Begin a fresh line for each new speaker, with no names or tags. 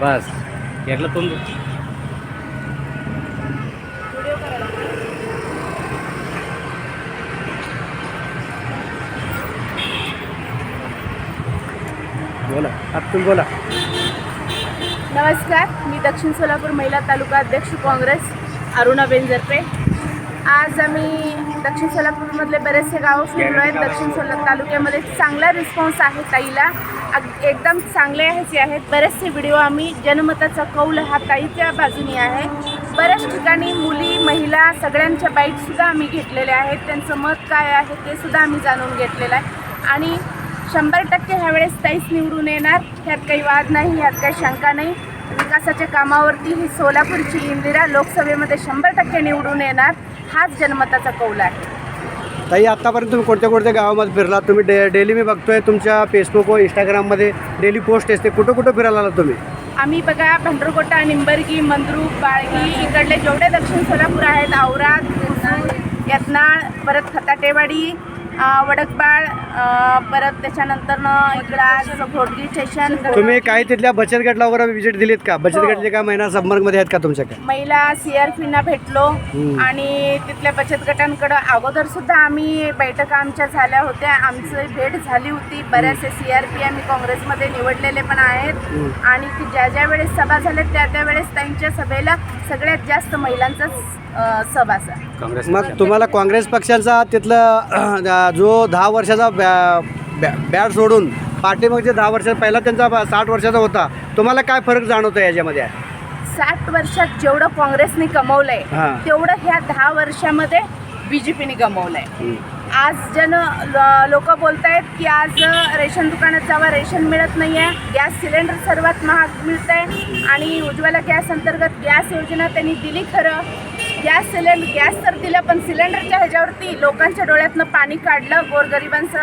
बस. घेतलं तुम बोला. अब्दुल बोला.
नमस्कार. मी दक्षिण सोलापूर महिला तालुका अध्यक्ष काँग्रेस अरुणा बेंजरपे. आज आम्ही दक्षिण सोलापूरमधले बरेचसे गावं फिरलो आहेत दक्षिण सोला तालुक्यामध्ये चांगला रिस्पॉन्स आहे ताईला. एकदम चांगले ह्याचे आहेत. बरेचसे व्हिडिओ आम्ही जनमताचा कौल हा ताईच्या बाजूनी आहे. बऱ्याच ठिकाणी मुली महिला सगळ्यांच्या बाईटसुद्धा आम्ही घेतलेल्या आहेत. त्यांचं मत काय आहे ते सुद्धा आम्ही जाणून घेतलेलं आहे. आणि शंभर टक्के ह्यावेळेस ताईच निवडून येणार. ह्यात काही वाद नाही ह्यात काही शंका नाही. विकासाच्या कामावरती ही सोलापूरची इंदिरा लोकसभेमध्ये शंभर टक्के निवडून येणार. हाच जनमताचा कौल आहे.
ताई आत्तापर्यंत तुम्ही कोणत्या कोणत्या गावामध्ये फिरलात? तुम्ही डे डेली मी बघतोय तुमच्या फेसबुक व इंस्टाग्राममध्ये डेली पोस्ट असते. कुठं कुठं फिरायला आलात तुम्ही?
आम्ही बघा भंडरकोटा निंबरगी मंद्रूप बाळगी इकडले जेवढे दक्षिण सोलापूर आहेत औराद यतनाळ यत्नाळ परत खताटेवाडी वडकबाळ परत त्याच्यानंतरनं इकडं आज स्टेशन
तुम्ही काही तिथल्या बचत गटला वगैरे व्हिजिट दिलीत का? बचत
हो.
गटचे काय महिना संपर्कमध्ये आहेत का तुमच्याकडे
महिला सी आर पीना भेटलो. आणि तिथल्या बचत गटांकडं अगोदर सुद्धा आम्ही बैठका आमच्या झाल्या होत्या. आमची भेट झाली होती. बऱ्याचशे सी आर पी आम्ही काँग्रेसमध्ये निवडलेले पण आहेत. आणि की ज्या ज्या वेळेस सभा झाल्या त्या त्या वेळेस त्यांच्या सभेला सगळ्यात जास्त महिलांचाच आहे
काँग्रेस
मग तुम्हाला काँग्रेस पक्षाचा तिथलं जो दहा वर्षाचा बॅ- बॅ- बॅट सोडून पाठीमागचे दहा वर्षात पहिला त्यांचा साठ वर्षाचा होता तुम्हाला काय फरक जाणवतो याच्यामध्ये?
साठ वर्षात जेवढं काँग्रेसने कमवलंय
हां.
तेवढं ह्या दहा वर्षामध्ये बी जे पीने कमवलंय. आज जन लोक बोलत आहेत की आज रेशन दुकानात जावा रेशन मिळत नाही आहे गॅस सिलेंडर सर्वात महाग मिळत आहे आणि उज्ज्वला गॅस अंतर्गत गॅस योजना त्यांनी दिली खरं. गॅस सिलेंडर गॅस तर दिलं पण सिलेंडरच्या ह्याच्यावरती लोकांच्या डोळ्यातनं पाणी काढलं गोरगरिबांचं.